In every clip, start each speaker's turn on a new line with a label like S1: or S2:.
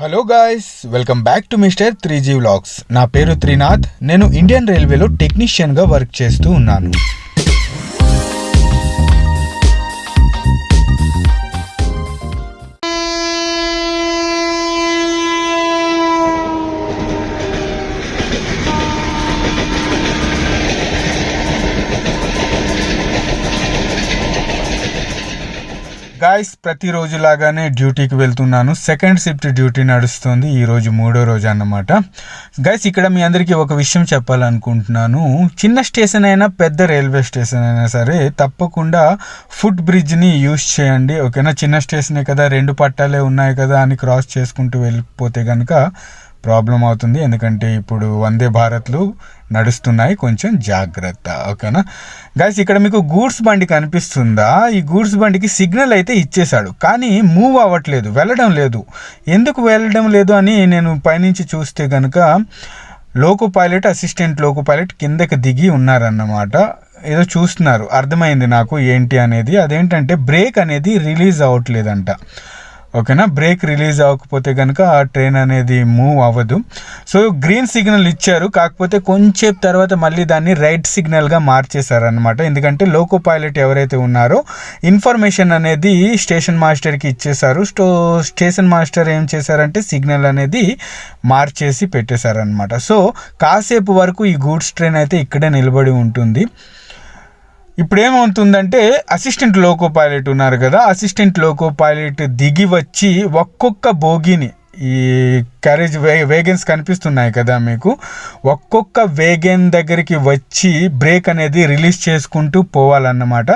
S1: Hello guys welcome back to mister three G vlogs. నా పేరు త్రినాథ్ నేను ఇండియన్ రైల్వేలో టెక్నీషియన్గా వర్క్ చేస్తూ ఉన్నాను. గాయస్ ప్రతిరోజు లాగానే డ్యూటీకి వెళ్తున్నాను. సెకండ్ షిఫ్ట్ డ్యూటీ నడుస్తుంది. ఈరోజు మూడో రోజు అన్నమాట. గాయస్ ఇక్కడ మీ అందరికీ ఒక విషయం చెప్పాలనుకుంటున్నాను. చిన్న స్టేషన్ అయినా పెద్ద రైల్వే స్టేషన్ అయినా సరే తప్పకుండా ఫుట్ బ్రిడ్జ్ని యూస్ చేయండి. ఓకేనా? చిన్న స్టేషనే కదా రెండు పట్టాలే ఉన్నాయి కదా అని క్రాస్ చేసుకుంటూ వెళ్ళిపోతే కనుక ప్రాబ్లం అవుతుంది. ఎందుకంటే ఇప్పుడు వందే భారత్లు నడుస్తున్నాయి. కొంచెం జాగ్రత్త. ఓకేనా? గైస్ ఇక్కడ మీకు గూడ్స్ బండి కనిపిస్తుందా? ఈ గూడ్స్ బండికి సిగ్నల్ అయితే ఇచ్చేశాడు. కానీ మూవ్ అవ్వట్లేదు. వెళ్ళడం లేదు. ఎందుకు వెళ్ళడం లేదు అని నేను పైనుంచి చూస్తే కనుక loco pilot assistant loco pilot కిందకి దిగి ఉన్నారన్నమాట. ఏదో చూస్తున్నారు. అర్థమైంది నాకు ఏంటి అనేది. అదేంటంటే బ్రేక్ అనేది రిలీజ్ అవ్వట్లేదంట. ఓకేనా? బ్రేక్ రిలీజ్ అవ్వకపోతే కనుక ఆ ట్రైన్ అనేది మూవ్ అవ్వదు. సో గ్రీన్ సిగ్నల్ ఇచ్చారు. కాకపోతే కొంచెం తర్వాత మళ్ళీ దాన్ని రైట్ సిగ్నల్గా మార్చేశారనమాట ఎందుకంటే లోకో పైలట్ ఎవరైతే ఉన్నారో ఇన్ఫర్మేషన్ అనేది స్టేషన్ మాస్టర్కి ఇచ్చేశారు. స్టో స్టేషన్ మాస్టర్ ఏం చేశారంటే సిగ్నల్ అనేది మార్చేసి పెట్టేశారనమాట సో కాసేపు వరకు ఈ గూడ్స్ ట్రైన్ అయితే ఇక్కడే నిలబడి ఉంటుంది. ఇప్పుడు ఏమవుతుందంటే అసిస్టెంట్ లోకో పైలట్ ఉన్నారు కదా అసిస్టెంట్ లోకో పైలట్ దిగి వచ్చి ఒక్కొక్క బోగిని ఈ క్యారేజ్ వే వేగన్స్ కనిపిస్తున్నాయి కదా మీకు. ఒక్కొక్క వేగన్ దగ్గరికి వచ్చి బ్రేక్ అనేది రిలీజ్ చేసుకుంటూ పోవాలన్నమాట.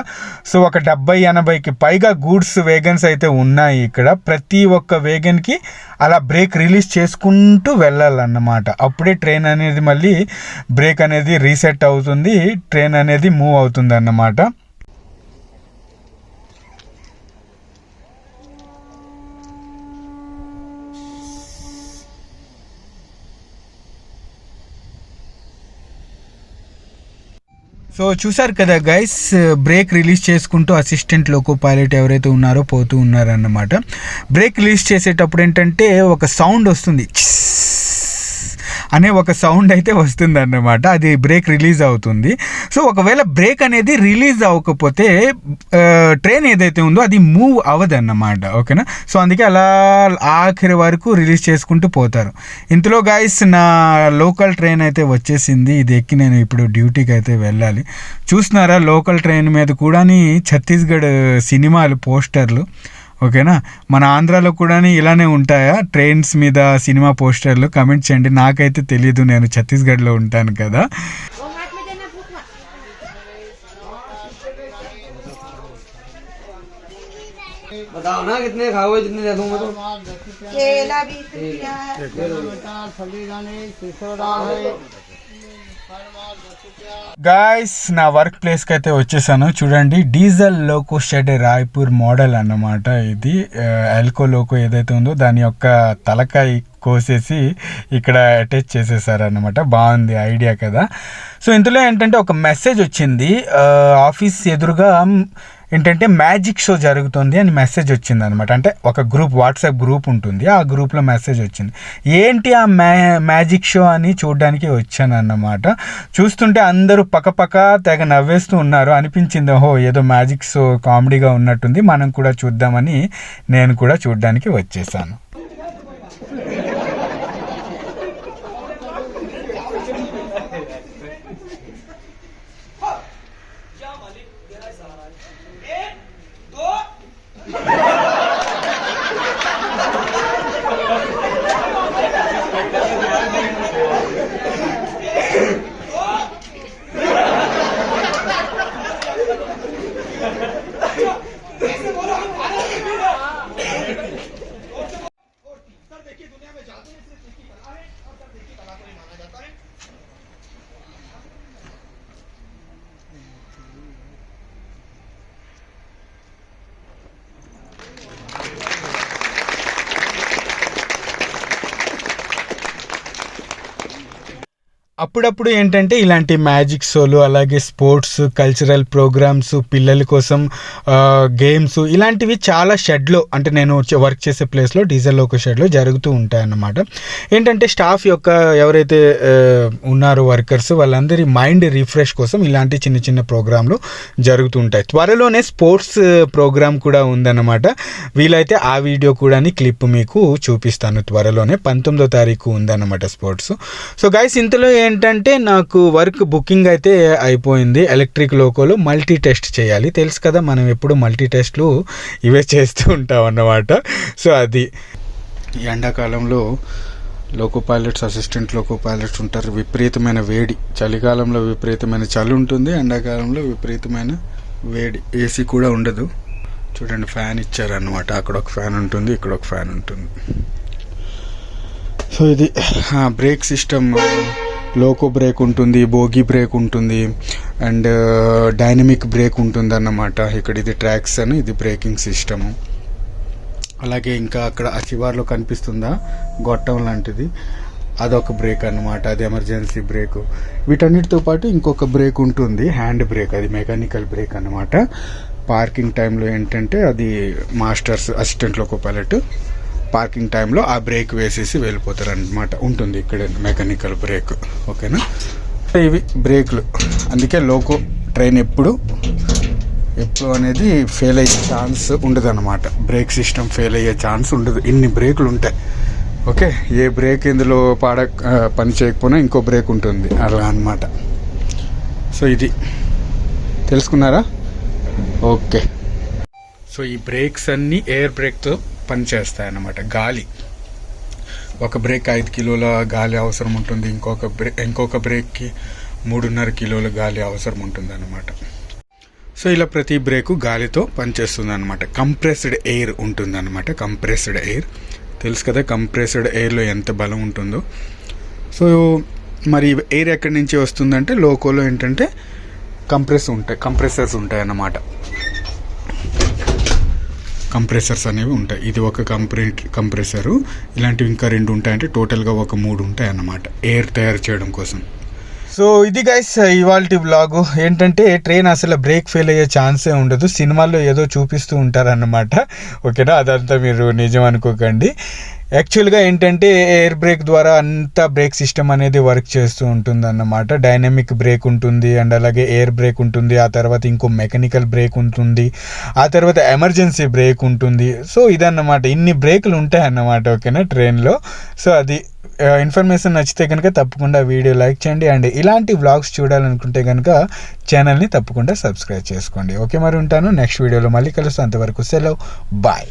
S1: సో ఒక డెబ్బై ఎనభైకి పైగా గూడ్స్ వేగన్స్ అయితే ఉన్నాయి ఇక్కడ. ప్రతి ఒక్క వేగన్కి అలా బ్రేక్ రిలీజ్ చేసుకుంటూ వెళ్ళాలన్నమాట. అప్పుడే ట్రైన్ అనేది మళ్ళీ బ్రేక్ అనేది రీసెట్ అవుతుంది. ట్రైన్ అనేది మూవ్ అవుతుంది అన్నమాట సో చూసారు కదా గైస్ బ్రేక్ రిలీజ్ చేసుకుంటూ అసిస్టెంట్ లోకో పైలట్ ఎవరైతే ఉన్నారో పోతూ ఉన్నారన్నమాట. బ్రేక్ రిలీజ్ చేసేటప్పుడు ఏంటంటే ఒక సౌండ్ వస్తుంది. అనే ఒక సౌండ్ అయితే వస్తుంది అన్నమాట అది బ్రేక్ రిలీజ్ అవుతుంది. సో ఒకవేళ బ్రేక్ అనేది రిలీజ్ అవ్వకపోతే ట్రైన్ ఏదైతే ఉందో అది మూవ్ అవ్వదన్నమాట. ఓకేనా? సో అందుకే అలా ఆఖరి వరకు రిలీజ్ చేసుకుంటూ పోతారు. ఇంతలో గాయస్ నా లోకల్ ట్రైన్ అయితే వచ్చేసింది. ఇది ఎక్కి నేను ఇప్పుడు డ్యూటీకి అయితే వెళ్ళాలి. చూస్తున్నారా? లోకల్ ట్రైన్ మీద కూడా ఛత్తీస్గఢ్ సినిమాలు పోస్టర్లు. ఓకేనా మన ఆంధ్రాలో కూడా ఇలానే ఉంటాయా ట్రైన్స్ మీద సినిమా పోస్టర్లు కమెంట్ చేయండి నాకైతే తెలియదు నేను ఛత్తీస్గఢ్లో ఉంటాను కదా
S2: वो हाथ में देना भूख मत
S3: बताओ ना कितने खाओगे जितने दे दूंगा तो
S2: केला बीस रुपया है
S1: గాయస్ నా వర్క్ ప్లేస్కి అయితే వచ్చేసాను. చూడండి diesel loco shed Raipur model అన్నమాట ఇది. ఎల్కో లోకో ఏదైతే ఉందో దాని యొక్క తలకాయ కోసేసి ఇక్కడ అటాచ్ చేసేసారన్నమాట. బాగుంది ఐడియా కదా. సో ఇందులో ఏంటంటే ఒక మెసేజ్ వచ్చింది. ఆఫీస్ ఎదురుగా ఏంటంటే మ్యాజిక్ షో జరుగుతుంది అని మెసేజ్ వచ్చింది అనమాట అంటే ఒక గ్రూప్ వాట్సాప్ గ్రూప్ ఉంటుంది. ఆ గ్రూప్లో మెసేజ్ వచ్చింది. ఏంటి ఆ మ్యా మ్యాజిక్ షో అని చూడడానికి వచ్చాను అన్నమాట చూస్తుంటే అందరూ పక్కపక్క తెగ నవ్వేస్తూ ఉన్నారు. అనిపించింది ఓహో ఏదో మ్యాజిక్ షో కామెడీగా ఉన్నట్టుంది. మనం కూడా చూద్దామని నేను కూడా చూడడానికి వచ్చేసాను. Yeah. అప్పుడప్పుడు ఏంటంటే ఇలాంటి మ్యాజిక్ షోలు అలాగే స్పోర్ట్స్ కల్చరల్ ప్రోగ్రామ్స్ పిల్లల కోసం గేమ్స్ ఇలాంటివి చాలా షెడ్లో అంటే నేను వర్క్ చేసే ప్లేస్లో డీజిల్లో ఒక షెడ్లో జరుగుతూ ఉంటాయి అన్నమాట ఏంటంటే స్టాఫ్ యొక్క ఎవరైతే ఉన్నారో వర్కర్స్ వాళ్ళందరి మైండ్ రిఫ్రెష్ కోసం ఇలాంటి చిన్న చిన్న ప్రోగ్రాంలు జరుగుతుంటాయి త్వరలోనే స్పోర్ట్స్ ప్రోగ్రామ్ కూడా ఉందన్నమాట. వీలైతే ఆ వీడియో కూడా క్లిప్ మీకు చూపిస్తాను. త్వరలోనే పంతొమ్మిదో తారీఖు ఉందన్నమాట స్పోర్ట్స్. సో గైస్ ఇంతలో ఏంటంటే నాకు వర్క్ బుకింగ్ అయితే అయిపోయింది. ఎలక్ట్రిక్ లోకోలో మల్టీ టెస్ట్ చేయాలి. తెలుసు కదా మనం ఎప్పుడు మల్టీ టెస్ట్లు ఇవే చేస్తూ ఉంటాం అన్నమాట. సో అది. ఈ ఎండాకాలంలో loco pilots assistant loco pilots ఉంటారు. విపరీతమైన వేడి. చలికాలంలో విపరీతమైన చలి ఉంటుంది. ఎండాకాలంలో విపరీతమైన వేడి. ఏసీ కూడా ఉండదు. చూడండి ఫ్యాన్ ఇచ్చారనమాట అక్కడ ఒక ఫ్యాన్ ఉంటుంది ఇక్కడ ఒక ఫ్యాన్ ఉంటుంది. సో ఇది బ్రేక్ సిస్టమ్ లోకో బ్రేక్ ఉంటుంది బోగి బ్రేక్ ఉంటుంది అండ్ డైనమిక్ బ్రేక్ ఉంటుంది అన్నమాట ఇక్కడ ఇది ట్రాక్స్ అని ఇది బ్రేకింగ్ సిస్టము. అలాగే ఇంకా అక్కడ ఆ చివర్లో కనిపిస్తుందా? గొట్టం లాంటిది. అదొక బ్రేక్ అన్నమాట అది ఎమర్జెన్సీ బ్రేక్. వీటన్నిటితో పాటు ఇంకొక బ్రేక్ ఉంటుంది హ్యాండ్ బ్రేక్ అది మెకానికల్ బ్రేక్ అనమాట పార్కింగ్ టైంలో ఏంటంటే అది masters assistant loco pilot parking టైంలో ఆ బ్రేక్ వేసేసి వెళ్ళిపోతారు అనమాట ఉంటుంది ఇక్కడ మెకానికల్ బ్రేక్ ఓకేనా? ఇవి బ్రేక్లు. అందుకే లోకో ట్రైన్ ఎప్పుడు ఎప్పుడు అనేది ఫెయిల్ అయ్యే ఛాన్స్ ఉండదు అనమాట బ్రేక్ సిస్టమ్ ఫెయిల్ అయ్యే ఛాన్స్ ఉండదు. ఇన్ని బ్రేకులు ఉంటాయి. ఓకే? ఏ బ్రేక్ ఇందులో పాడ పని చేయకపోయినా ఇంకో బ్రేక్ ఉంటుంది. అలా అన్నమాట. సో ఇది. తెలుసుకున్నారా? ఓకే. సో ఈ బ్రేక్స్ అన్నీ ఎయిర్ బ్రేక్తో పనిచేస్తాయన్నమాట. గాలి. ఒక బ్రేక్ ఐదు కిలోల గాలి అవసరం ఉంటుంది. ఇంకొక బ్రేక్ ఇంకొక బ్రేక్కి మూడున్నర కిలోల గాలి అవసరం ఉంటుంది అన్నమాట సో ఇలా ప్రతి బ్రేకు గాలితో పనిచేస్తుంది అనమాట కంప్రెస్డ్ ఎయిర్ ఉంటుంది అనమాట కంప్రెస్డ్ ఎయిర్. తెలుసు కదా కంప్రెస్డ్ ఎయిర్లో ఎంత బలం ఉంటుందో. సో మరి ఎయిర్ ఎక్కడి నుంచి వస్తుందంటే లోకోలో ఏంటంటే కంప్రెస్ ఉంటాయి కంప్రెసర్స్ ఉంటాయి అన్నమాట కంప్రెసర్స్ అనేవి ఉంటాయి. ఇది ఒక కంప్రె కంప్రెసరు ఇలాంటివి ఇంకా రెండు ఉంటాయంటే టోటల్గా ఒక మూడు ఉంటాయి అన్నమాట ఎయిర్ తయారు చేయడం కోసం. సో ఇది గైస్ ఇవాళ బ్లాగు ఏంటంటే ట్రైన్ అసలు బ్రేక్ ఫెయిల్ అయ్యే ఛాన్సే ఉండదు. సినిమాల్లో ఏదో చూపిస్తూ ఉంటారన్నమాట. ఓకేనా అదంతా మీరు నిజం అనుకోకండి. యాక్చువల్గా ఏంటంటే ఎయిర్ బ్రేక్ ద్వారా అంతా బ్రేక్ సిస్టమ్ అనేది వర్క్ చేస్తూ ఉంటుంది అన్నమాట డైనమిక్ బ్రేక్ ఉంటుంది అండ్ అలాగే ఎయిర్ బ్రేక్ ఉంటుంది ఆ తర్వాత ఇంకో మెకానికల్ బ్రేక్ ఉంటుంది ఆ తర్వాత ఎమర్జెన్సీ బ్రేక్ ఉంటుంది. సో ఇదన్నమాట. ఇన్ని బ్రేకులు ఉంటాయి అన్నమాట ఓకేనా ట్రైన్లో. సో అది ఇన్ఫర్మేషన్ నచ్చితే కనుక తప్పకుండా వీడియో లైక్ చేయండి అండ్ ఇలాంటి వ్లాగ్స్ చూడాలనుకుంటే కనుక ఛానల్ని తప్పకుండా సబ్స్క్రైబ్ చేసుకోండి. ఓకే మరి ఉంటాను. నెక్స్ట్ వీడియోలో మళ్ళీ కలుస్తాను. అంతవరకు సెలవు. బాయ్.